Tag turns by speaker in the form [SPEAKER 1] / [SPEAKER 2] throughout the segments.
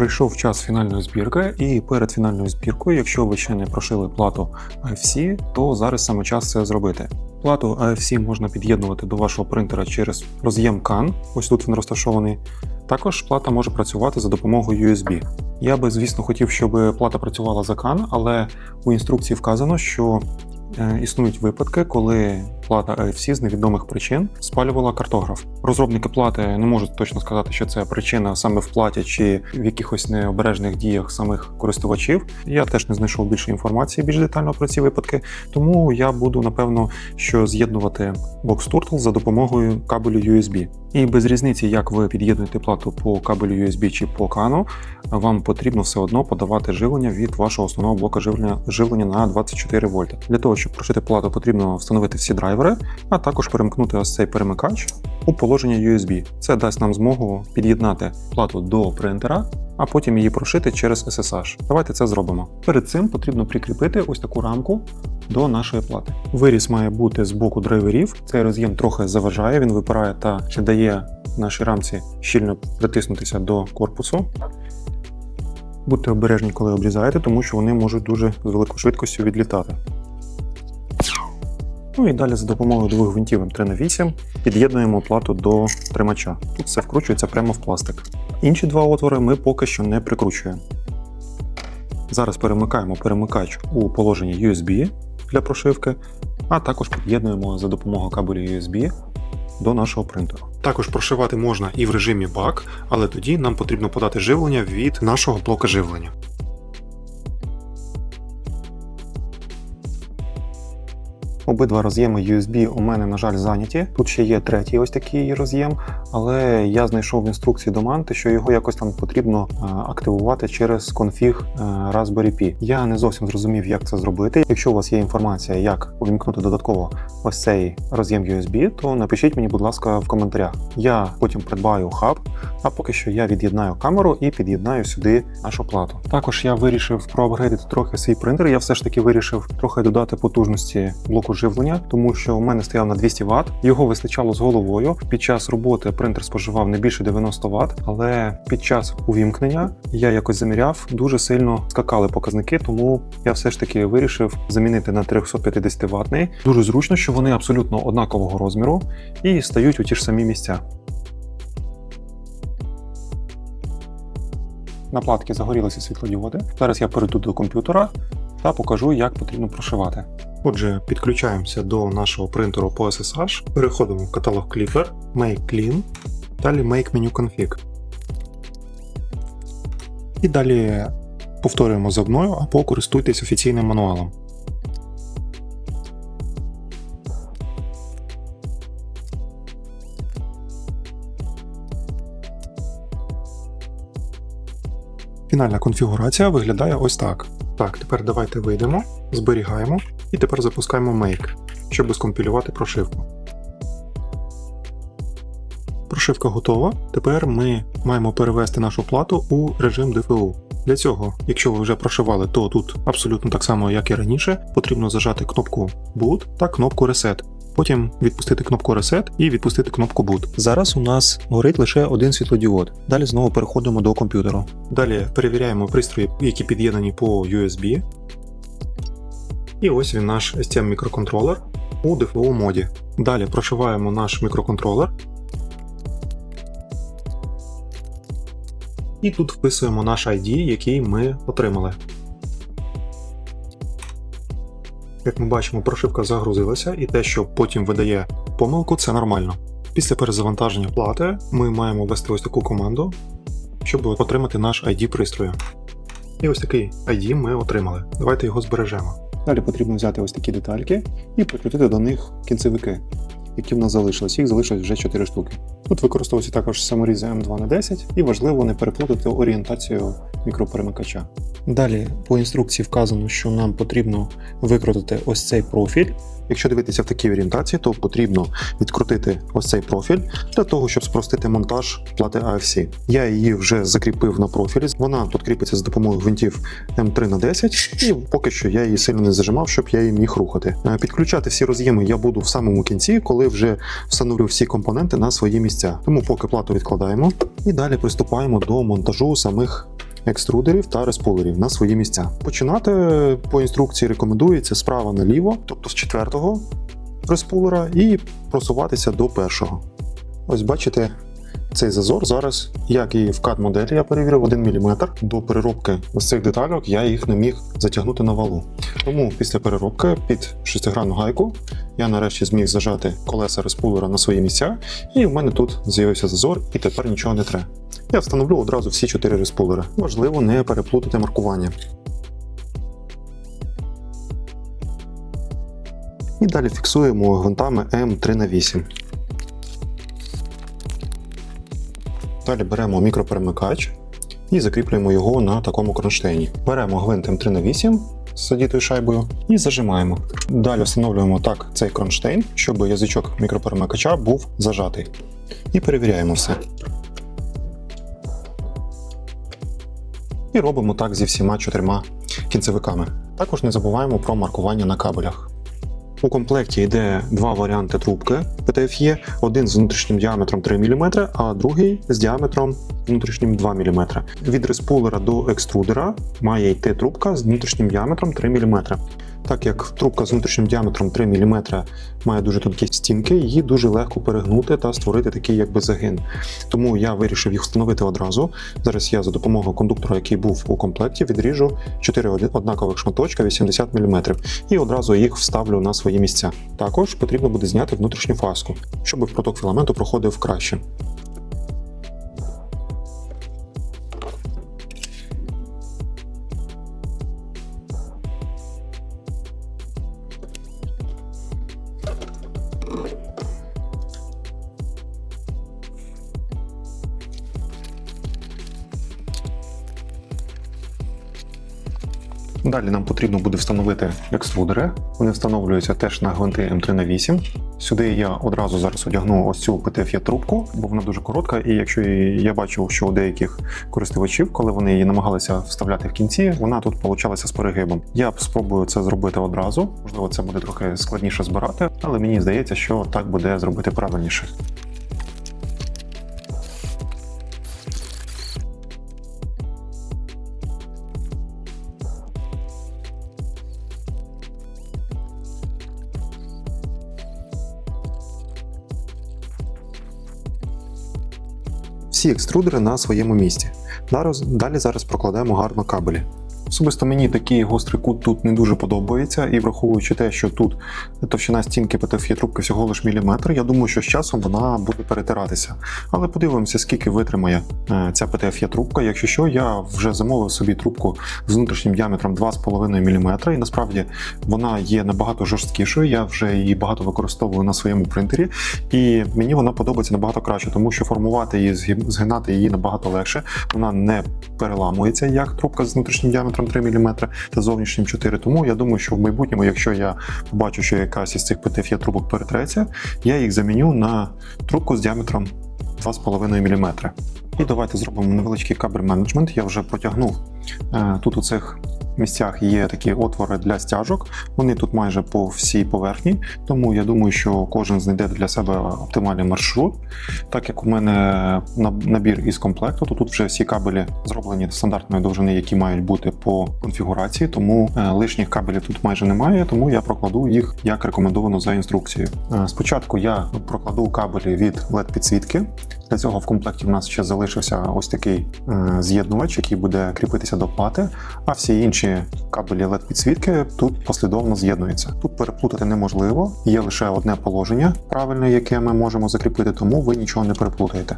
[SPEAKER 1] Прийшов час фінальної збірки, і перед фінальною збіркою, якщо ви ще не прошили плату AFC, то зараз саме час це зробити. Плату AFC можна під'єднувати до вашого принтера через роз'єм CAN, ось тут він розташований. Також плата може працювати за допомогою USB. Я би, звісно, хотів, щоб плата працювала за CAN, але у інструкції вказано, що існують випадки, коли плата AFC з невідомих причин спалювала картограф. Розробники плати не можуть точно сказати, що це причина саме в платі чи в якихось необережних діях самих користувачів. Я теж не знайшов більше інформації більш детально про ці випадки, тому я буду напевно що з'єднувати Box Turtle за допомогою кабелю USB. І без різниці, як ви під'єднуєте плату по кабелю USB чи по кану, вам потрібно все одно подавати живлення від вашого основного блока живлення, живлення на 24 вольта. Для того, щоб прошити плату, потрібно встановити всі драйвери, а також перемкнути ось цей перемикач у положення USB. Це дасть нам змогу під'єднати плату до принтера, а потім її прошити через SSH. Давайте це зробимо. Перед цим потрібно прикріпити ось таку рамку до нашої плати. Виріз має бути з боку драйверів. Цей роз'єм трохи заважає, він випирає та не дає нашій рамці щільно притиснутися до корпусу. Будьте обережні, коли обрізаєте, тому що вони можуть дуже з великою швидкістю відлітати. Ну і далі за допомогою двох гвинтів М3х8 під'єднуємо плату до тримача. Тут все вкручується прямо в пластик. Інші два отвори ми поки що не прикручуємо. Зараз перемикаємо перемикач у положенні USB для прошивки, а також під'єднуємо за допомогою кабелю USB до нашого принтера. Також прошивати можна і в режимі бак, але тоді нам потрібно подати живлення від нашого блока живлення. Обидва роз'єми USB у мене, на жаль, зайняті. Тут ще є третій ось такий роз'єм, але я знайшов в інструкції до манти, що його якось там потрібно е, активувати через конфіг е, Raspberry Pi. Я не зовсім зрозумів, як це зробити. Якщо у вас є інформація, як увімкнути додатково ось цей роз'єм USB, то напишіть мені, будь ласка, в коментарях. Я потім придбаю хаб, а поки що я від'єднаю камеру і під'єднаю сюди нашу плату. Також я вирішив проапгрейдити трохи свій принтер. Я все ж таки вирішив трохи додати потужності блоку живлення, тому що у мене стояв на 200 Вт. Його вистачало з головою. Під час роботи принтер споживав не більше 90 Вт, але під час увімкнення я якось заміряв, дуже сильно скакали показники, тому я все ж таки вирішив замінити на 350 ватний. Дуже зручно, що вони абсолютно однакового розміру і стають у ті ж самі місця. На платці загорілися світлодіоди. Зараз я перейду до комп'ютера та покажу, як потрібно прошивати. Отже, підключаємося до нашого принтеру по SSH, переходимо в каталог Clipper, Make Clean, далі Make Menu Config. І далі повторюємо за мною або користуйтесь офіційним мануалом. Фінальна конфігурація виглядає ось так. Так, тепер давайте вийдемо, зберігаємо і тепер запускаємо Make, щоб скомпілювати прошивку. Прошивка готова. Тепер ми маємо перевести нашу плату у режим DFU. Для цього, якщо ви вже прошивали, то тут абсолютно так само, як і раніше, потрібно зажати кнопку Boot та кнопку Reset. Потім відпустити кнопку Reset і відпустити кнопку Boot. Зараз у нас горить лише один світлодіод. Далі знову переходимо до комп'ютеру. Далі перевіряємо пристрої, які під'єднані по USB. І ось він наш STM мікроконтролер у DFO моді. Далі прошиваємо наш мікроконтролер. І тут вписуємо наш ID, який ми отримали. Як ми бачимо, прошивка загрузилася, і те, що потім видає помилку, це нормально. Після перезавантаження плати ми маємо ввести ось таку команду, щоб отримати наш ID пристрою. І ось такий ID ми отримали. Давайте його збережемо. Далі потрібно взяти ось такі детальки і прикрутити до них кінцевики, які в нас залишились. Їх залишилось вже 4 штуки. Тут використовуються також саморізи М2 на 10 і важливо не переплутати орієнтацію мікроперемикача. Далі по інструкції вказано, що нам потрібно викрутити ось цей профіль. Якщо дивитися в такій орієнтації, то потрібно відкрутити ось цей профіль для того, щоб спростити монтаж плати AFC. Я її вже закріпив на профілі. Вона тут кріпиться за допомогою гвинтів М3 на 10 і поки що я її сильно не зажимав, щоб я її міг рухати. Е, Підключати всі роз'єми я буду в самому кінці, коли вже встановлю всі компоненти на свої місця. Тому поки плату відкладаємо і далі приступаємо до монтажу самих екструдерів та респулерів на свої місця. Починати по інструкції рекомендується справа наліво, тобто з четвертого респулера, і просуватися до першого. Ось бачите, цей зазор зараз, як і в CAD моделі, я перевірив 1 мм. До переробки ось цих детальок я їх не міг затягнути на валу. Тому після переробки під шестигранну гайку я нарешті зміг зажати колеса респулера на свої місця, і в мене тут з'явився зазор, і тепер нічого не треба. Я встановлю одразу всі чотири респулери. Важливо не переплутати маркування. І далі фіксуємо гвинтами М3х8. Далі беремо мікроперемикач і закріплюємо його на такому кронштейні. Беремо гвинт М3х8 з задітою шайбою і зажимаємо. Далі встановлюємо так цей кронштейн, щоб язичок мікроперемикача був зажатий. І перевіряємо все. І робимо так зі всіма чотирма кінцевиками. Також не забуваємо про маркування на кабелях. У комплекті йде два варіанти трубки PTFE, один з внутрішнім діаметром 3 мм, а другий з діаметром внутрішнім 2 мм. Від респулера до екструдера має йти трубка з внутрішнім діаметром 3 мм. Так як трубка з внутрішнім діаметром 3 мм має дуже тонкі стінки, її дуже легко перегнути та створити такий якби загин. Тому я вирішив їх встановити одразу. Зараз я за допомогою кондуктора, який був у комплекті, відріжу 4 однакових шматочка 80 мм і одразу їх вставлю на свої місця. Також потрібно буде зняти внутрішню фаску, щоб проток філаменту проходив краще. Далі нам потрібно буде встановити екструдери. Вони встановлюються теж на гвинти М3 на 8. Сюди я одразу зараз одягну ось цю PTFE трубку, бо вона дуже коротка. І якщо я бачив, що у деяких користувачів, коли вони її намагалися вставляти в кінці, вона тут получалася з перегибом. Я спробую це зробити одразу. Можливо, це буде трохи складніше збирати, але мені здається, що так буде зробити правильніше. Всі екструдери на своєму місці. Далі зараз прокладаємо гарно кабелі. Особисто мені такий гострий кут тут не дуже подобається, і враховуючи те, що тут товщина стінки ПТФ трубки всього лиш міліметр, я думаю, що з часом вона буде перетиратися. Але подивимося, скільки витримає е, ця ПТФ трубка. Якщо що, я вже замовив собі трубку з внутрішнім діаметром 2,5 мм, і насправді вона є набагато жорсткішою. Я вже її багато використовую на своєму принтері, і мені вона подобається набагато краще, тому що формувати її, згинати її набагато легше. Вона не переламується як трубка з внутрішнім діаметром 3 мм та зовнішнім 4. Тому я думаю, що в майбутньому, якщо я побачу, що якась із цих ПТФ трубок перетреться, я їх заміню на трубку з діаметром 2,5 мм. І давайте зробимо невеличкий кабель менеджмент. Я вже протягнув е, тут у цих місцях є такі отвори для стяжок. Вони тут майже по всій поверхні, тому я думаю, що кожен знайде для себе оптимальний маршрут. Так як у мене набір із комплекту, то тут вже всі кабелі зроблені стандартної довжини, які мають бути по конфігурації, тому е, лишніх кабелів тут майже немає, тому я прокладу їх як рекомендовано за інструкцією. Е, Спочатку я прокладу кабелі від LED підсвітки. Для цього в комплекті в нас ще залишився ось такий е, з'єднувач, який буде кріпитися до плати, а всі інші кабелі LED підсвітки тут послідовно з'єднуються. Тут переплутати неможливо, є лише одне положення правильне, яке ми можемо закріпити, тому ви нічого не переплутаєте.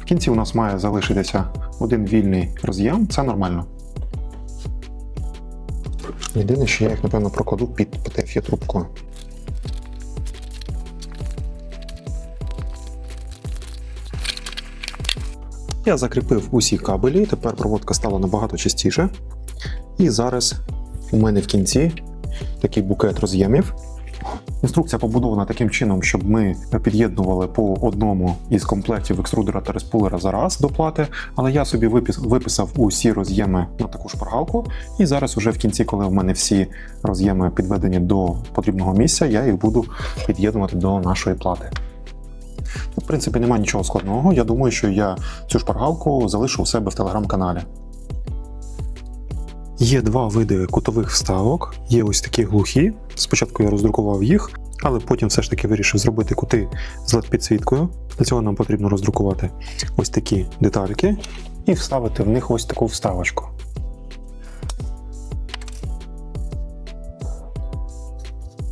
[SPEAKER 1] В кінці у нас має залишитися один вільний роз'єм, це нормально. Єдине, що я їх, напевно, прокладу під птф трубкою. Я закріпив усі кабелі, тепер проводка стала набагато чистіше. І зараз у мене в кінці такий букет роз'ємів. Інструкція побудована таким чином, щоб ми під'єднували по одному із комплектів екструдера та респулера за раз до плати. Але я собі виписав усі роз'єми на таку шпаргалку. І зараз, уже в кінці, коли в мене всі роз'єми підведені до потрібного місця, я їх буду під'єднувати до нашої плати. В принципі, немає нічого складного. Я думаю, що я цю шпаргалку залишу у себе в телеграм-каналі. Є два види кутових вставок. Є ось такі глухі. Спочатку я роздрукував їх, але потім все ж таки вирішив зробити кути з led підсвіткою. Для цього нам потрібно роздрукувати ось такі детальки і вставити в них ось таку вставочку.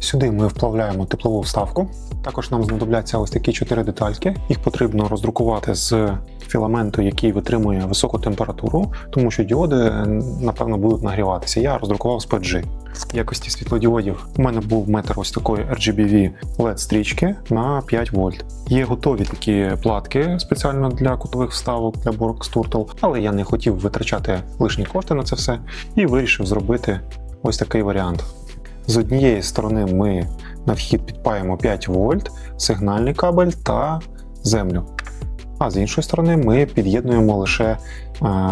[SPEAKER 1] Сюди ми вплавляємо теплову вставку. Також нам знадобляться ось такі чотири детальки. Їх потрібно роздрукувати з філаменту, який витримує високу температуру, тому що діоди, напевно, будуть нагріватися. Я роздрукував з PG. В якості світлодіодів у мене був метр ось такої RGBV LED стрічки на 5 вольт. Є готові такі платки спеціально для кутових вставок для Box Turtle, але я не хотів витрачати лишні кошти на це все і вирішив зробити ось такий варіант. З однієї сторони ми на вхід підпаємо 5 вольт, сигнальний кабель та землю. А з іншої сторони ми під'єднуємо лише е,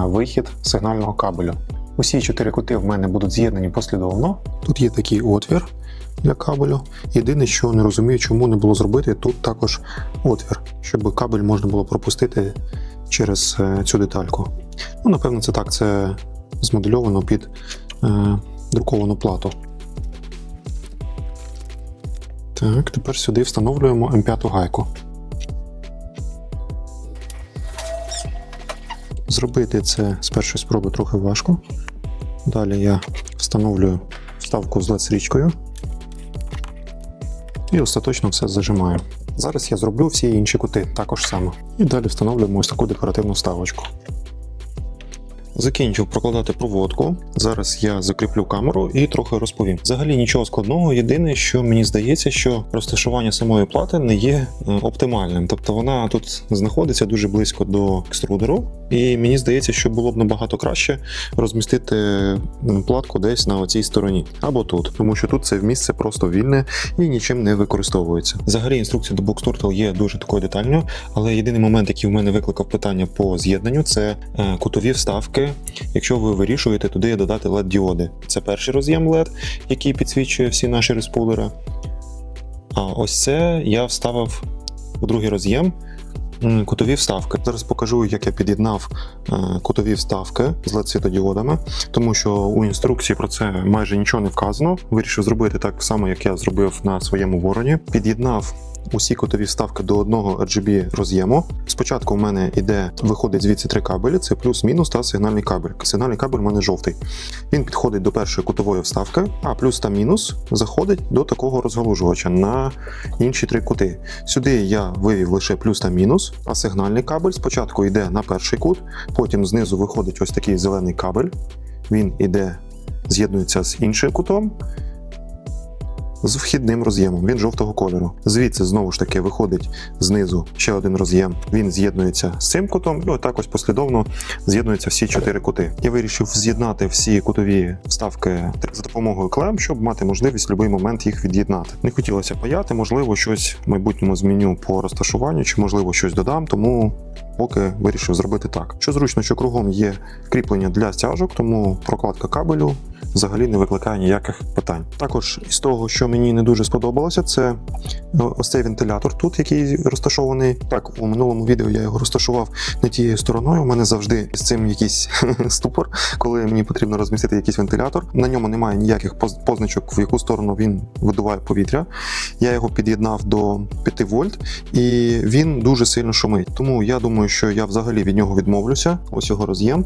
[SPEAKER 1] вихід сигнального кабелю. Усі чотири кути в мене будуть з'єднані послідовно. Тут є такий отвір для кабелю. Єдине, що не розумію, чому не було зробити тут також отвір, щоб кабель можна було пропустити через е, цю детальку. Ну, напевно, це так, це змодельовано під е, друковану плату. Так, тепер сюди встановлюємо М5 гайку. Зробити це з першої спроби трохи важко. Далі я встановлюю вставку з LED-стрічкою і остаточно все зажимаю. Зараз я зроблю всі інші кути також само. І далі встановлюємо ось таку декоративну вставочку. Закінчив прокладати проводку. Зараз я закріплю камеру і трохи розповім. Взагалі нічого складного. Єдине, що мені здається, що розташування самої плати не є е, оптимальним. Тобто вона тут знаходиться дуже близько до екструдеру, і мені здається, що було б набагато краще розмістити платку десь на оцій стороні або тут, тому що тут це місце просто вільне і нічим не використовується. Взагалі інструкція до Box Turtle є дуже такою детальною, але єдиний момент, який в мене викликав питання по з'єднанню, це е, кутові вставки. Якщо ви вирішуєте туди додати led діоди, це перший роз'єм LED, який підсвічує всі наші респулери. А ось це я вставив у другий роз'єм кутові вставки. Зараз покажу, як я під'єднав е, кутові вставки з led світодіодами, тому що у інструкції про це майже нічого не вказано. Вирішив зробити так само, як я зробив на своєму вороні. Під'єднав усі кутові вставки до одного RGB роз'єму. Спочатку у мене іде, виходить звідси три кабелі: це плюс-мінус та сигнальний кабель. Сигнальний кабель у мене жовтий. Він підходить до першої кутової вставки, а плюс та мінус заходить до такого розгалужувача на інші три кути. Сюди я вивів лише плюс та мінус, а сигнальний кабель спочатку йде на перший кут, потім знизу виходить ось такий зелений кабель. Він іде, з'єднується з іншим кутом. З вхідним роз'ємом, він жовтого кольору. Звідси знову ж таки виходить знизу ще один роз'єм. Він з'єднується з цим кутом, і отак ось послідовно з'єднуються всі чотири кути. Я вирішив з'єднати всі кутові вставки за допомогою клем, щоб мати можливість в будь-який момент їх від'єднати. Не хотілося паяти, можливо, щось в майбутньому зміню по розташуванню, чи можливо щось додам, тому поки вирішив зробити так. Що зручно, що кругом є кріплення для стяжок, тому прокладка кабелю взагалі не викликає ніяких питань. Також із того, що мені не дуже сподобалося, це е, ось цей вентилятор тут, який розташований. Так, у минулому відео я його розташував не тією стороною. У мене завжди з цим якийсь ступор, коли мені потрібно розмістити якийсь вентилятор. На ньому немає ніяких поз- позначок, в яку сторону він видуває повітря. Я його під'єднав до 5 вольт, і він дуже сильно шумить. Тому я думаю, що я взагалі від нього відмовлюся. Ось його роз'єм.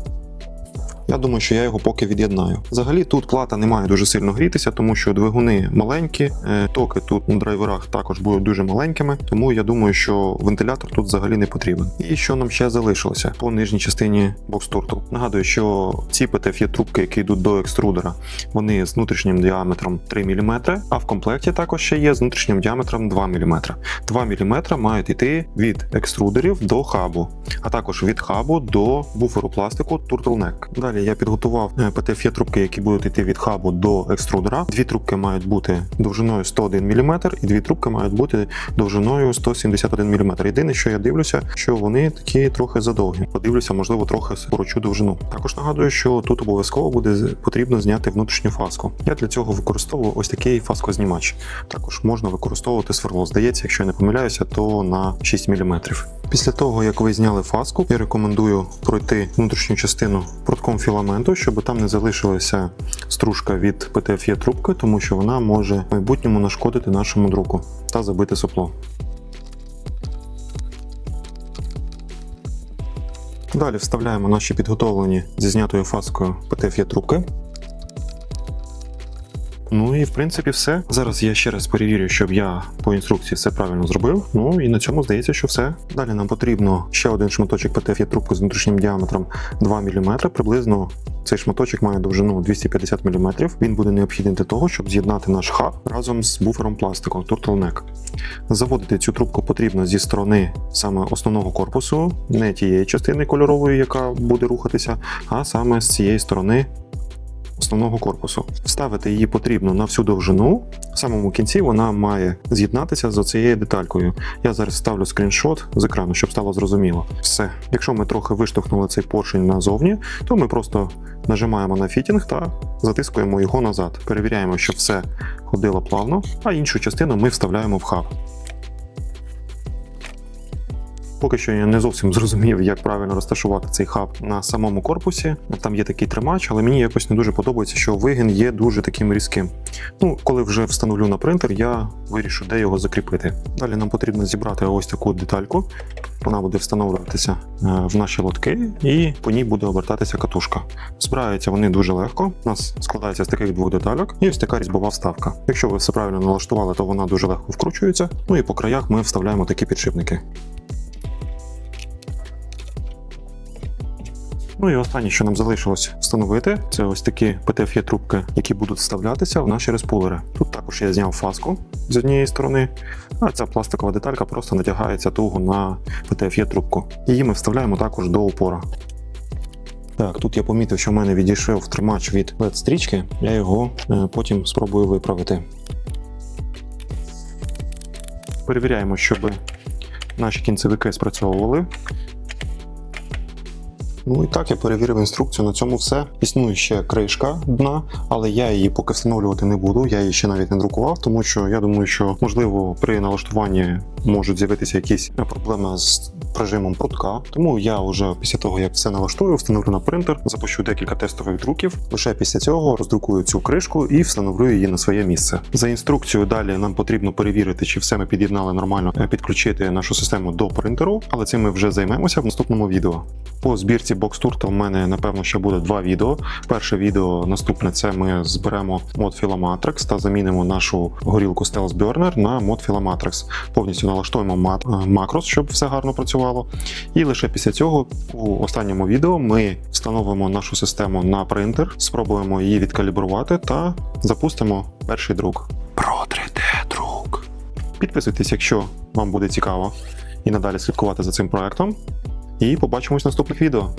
[SPEAKER 1] Я думаю, що я його поки від'єднаю. Взагалі тут плата не має дуже сильно грітися, тому що двигуни маленькі, е, токи тут на драйверах також будуть дуже маленькими, тому я думаю, що вентилятор тут взагалі не потрібен. І що нам ще залишилося по нижній частині Turtle. Нагадую, що ці PTF є трубки, які йдуть до екструдера, вони з внутрішнім діаметром 3 мм, а в комплекті також ще є з внутрішнім діаметром 2 мм. 2 мм мають йти від екструдерів до хабу, а також від хабу до буферу пластику Turtleneck. Далі Я підготував е, ПТФ трубки, які будуть йти від хабу до екструдера. Дві трубки мають бути довжиною 101 мм, і дві трубки мають бути довжиною 171 мм. Єдине, що я дивлюся, що вони такі трохи задовгі. Подивлюся, можливо, трохи скорочу довжину. Також нагадую, що тут обов'язково буде потрібно зняти внутрішню фаску. Я для цього використовую ось такий фаскознімач. Також можна використовувати сверло. Здається, якщо я не помиляюся, то на 6 мм. Після того, як ви зняли фаску, я рекомендую пройти внутрішню частину протком філаменту, щоб там не залишилася стружка від ПТФЄ трубки, тому що вона може в майбутньому нашкодити нашому друку та забити сопло. Далі вставляємо наші підготовлені зі знятою фаскою ПТФЄ трубки. Ну і в принципі все. Зараз я ще раз перевірю, щоб я по інструкції все правильно зробив. Ну і на цьому здається, що все. Далі нам потрібно ще один шматочок ПТФ є трубку з внутрішнім діаметром 2 мм. Приблизно цей шматочок має довжину 250 мм. Він буде необхідний для того, щоб з'єднати наш хаб разом з буфером пластику Turtleneck. Заводити цю трубку потрібно зі сторони саме основного корпусу, не тієї частини кольорової, яка буде рухатися, а саме з цієї сторони основного корпусу. Вставити її потрібно на всю довжину. В самому кінці вона має з'єднатися з цією деталькою. Я зараз ставлю скріншот з екрану, щоб стало зрозуміло. Все. Якщо ми трохи виштовхнули цей поршень назовні, то ми просто нажимаємо на фітінг та затискуємо його назад. Перевіряємо, щоб все ходило плавно, а іншу частину ми вставляємо в хаб. Поки що я не зовсім зрозумів, як правильно розташувати цей хаб на самому корпусі. Там є такий тримач, але мені якось не дуже подобається, що вигін є дуже таким різким. Ну, коли вже встановлю на принтер, я вирішу, де його закріпити. Далі нам потрібно зібрати ось таку детальку. Вона буде встановлюватися е, в наші лотки, і по ній буде обертатися катушка. Збираються вони дуже легко. У нас складається з таких двох детальок, і ось така різьбова вставка. Якщо ви все правильно налаштували, то вона дуже легко вкручується. Ну і по краях ми вставляємо такі підшипники. Ну і останнє, що нам залишилось встановити, це ось такі птф трубки, які будуть вставлятися в наші респулери. Тут також я зняв фаску з однієї сторони, а ця пластикова деталька просто натягається туго на птф трубку. Її ми вставляємо також до упора. Так, тут я помітив, що в мене відійшов тримач від led стрічки, я його е, потім спробую виправити. Перевіряємо, щоб наші кінцевики спрацьовували. Ну і так, я перевірив інструкцію. На цьому все. Існує ще кришка дна, але я її поки встановлювати не буду. Я її ще навіть не друкував, тому що я думаю, що можливо при налаштуванні можуть з'явитися якісь проблеми з прижимом прутка. Тому я вже після того, як все налаштую, встановлю на принтер, запущу декілька тестових друків. Лише після цього роздрукую цю кришку і встановлю її на своє місце. За інструкцією далі нам потрібно перевірити, чи все ми під'єднали нормально, е, підключити нашу систему до принтеру, але цим ми вже займемося в наступному відео. По збірці бокстурта в мене напевно ще буде два відео. Перше відео наступне це ми зберемо мод Filamatrix та замінимо нашу горілку Stealth Burner на мод Filamatrix. Повністю налаштуємо е, макрос, щоб все гарно працювало. І лише після цього у останньому відео ми встановимо нашу систему на принтер, спробуємо її відкалібрувати та запустимо перший друк. Про 3D-друк. Підписуйтесь, якщо вам буде цікаво і надалі слідкувати за цим проектом. І побачимось в наступних відео.